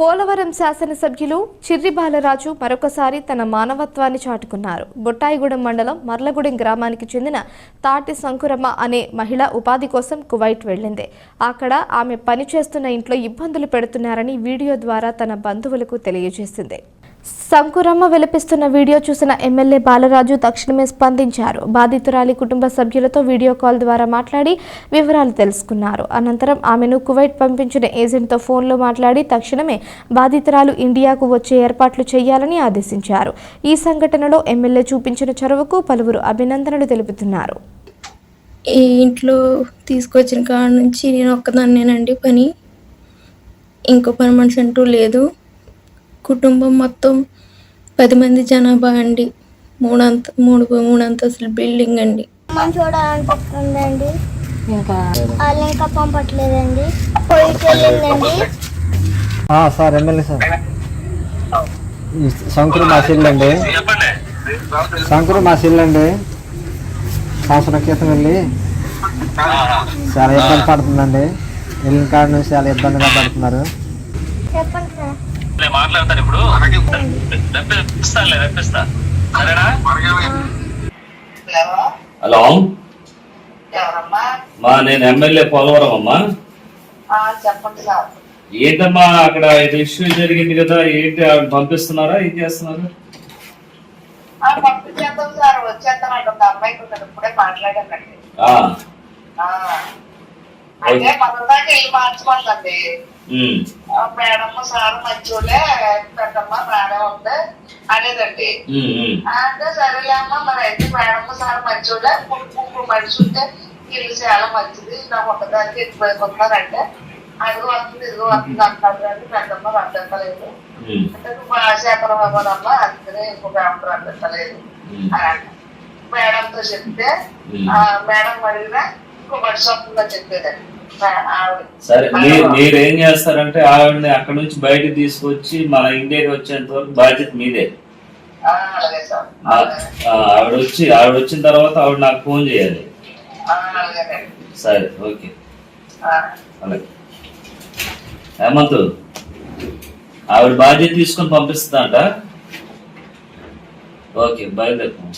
పోలవరం శాసనసభ్యులు చిర్రి బాలరాజు మరొకసారి తన మానవత్వాన్ని చాటుకున్నారు. బొట్టాయిగూడెం మండలం మర్లగూడెం గ్రామానికి చెందిన తాటి శంకురమ్మ అనే మహిళ ఉపాధి కోసం కువైట్ వెళ్ళింది. అక్కడ ఆమె పనిచేస్తున్న ఇంట్లో ఇబ్బందులు పెడుతున్నారని వీడియో ద్వారా తన బంధువులకు తెలియజేసింది. శంకురమ్మ విలపిస్తున్న వీడియో చూసిన ఎమ్మెల్యే బాలరాజు తక్షణమే స్పందించారు. బాధితురాలి కుటుంబ సభ్యులతో వీడియో కాల్ ద్వారా మాట్లాడి వివరాలు తెలుసుకున్నారు. అనంతరం ఆమెను కువైట్ పంపించిన ఏజెంట్తో ఫోన్లో మాట్లాడి తక్షణమే బాధితురాలు ఇండియాకు వచ్చే ఏర్పాట్లు చేయాలని ఆదేశించారు. ఈ సంఘటనలో ఎమ్మెల్యే చూపించిన చొరవకు పలువురు అభినందనలు తెలుపుతున్నారు. ఈ ఇంట్లో తీసుకొచ్చిన కాడ నుంచి నేను ఒక్కదాన్నేనండి పని. ఇంకో పని మనిషి అంటూ లేదు. కుటుంబం మొత్తం పది మంది జనాభా అండి. మూడంత మూడు మూడు అంతస్తుల బిల్డింగ్ అండి. మనం చూడాలనిపిస్తుందండి ఇంకా వాళ్ళు ఇంకా పంపట్లేదండి. పోయికి వెళ్ళిందండి ఆ, సార్ ఎమ్మెల్యే సార్. శంకురు మా అండి శంకురు మా అండి సంవత్సరం క్రితం వెళ్ళి చాలా ఇబ్బంది పడుతుందండి. వెళ్ళిన కాడ నుంచి చాలా ఇబ్బందిగా పడుతున్నారు. చెప్పండి. నేను మాట్లాడతాను ఇప్పుడు. రప్పిస్తానులే రప్పిస్తా. సరేనా? హలో. మా నేను ఎమ్మెల్యే పోలవరం అమ్మా. ఆ, చెప్పండి సార్. ఏంటమ్మా అక్కడ ఇది ఇష్యూ జరిగింది కదా ఏంటి ఆవిడ పంపిస్తున్నారా ఏం చేస్తున్నారు? ఆ, పంపించేద్దాం సార్ వచ్చేస్తానండి ఒక అమ్మాయి ఇప్పుడే మాట్లాడానండి ఆ, ఆ, అయితే మన దాకా వెళ్ళి మార్చుకోండి మేడం సార్ మంచోళ్ళే పెద్దమ్మ మేడం ఉంది అనేదండి. అంటే సరేలే అమ్మ మరి అయితే మేడం సార్ మంచోళ్ళే ముగ్గురు మనిషి ఉంటే ఇల్లు చాలా మంచిది నాకు ఒకదానికి ఎక్కువైపోతున్నారంటే అదిగో వస్తుంది ఇదిగో వస్తుంది అంటారు కానీ పెద్దమ్మ అర్థం ఉమ్, అంటే నువ్వు శాఖలో అవ్వదమ్మా అందుకనే ఇంకొక ఆమె ఉమ్. అని. మేడంతో చెప్తే మేడం అడిగినా ఇంకో వర్షాపుగా చెప్పేదండి ఆ- ఆవిడ సరే మీరు చేస్తారంటే ఆవిడని అక్కడ నుంచి బయటకు తీసుకొచ్చి మన ఇండియాకి వచ్చేంత వరకు బాధ్యత మీదే. ఆవిడ వచ్చి ఆవిడ వచ్చిన తర్వాత ఆవిడ నాకు ఫోన్ చేయాలి. సరే. ఓకే. అలాగే. హేమంత్ ఆవిడ బాధ్యత తీసుకొని పంపిస్తుందంట. ఓకే బయలుదేరుతాం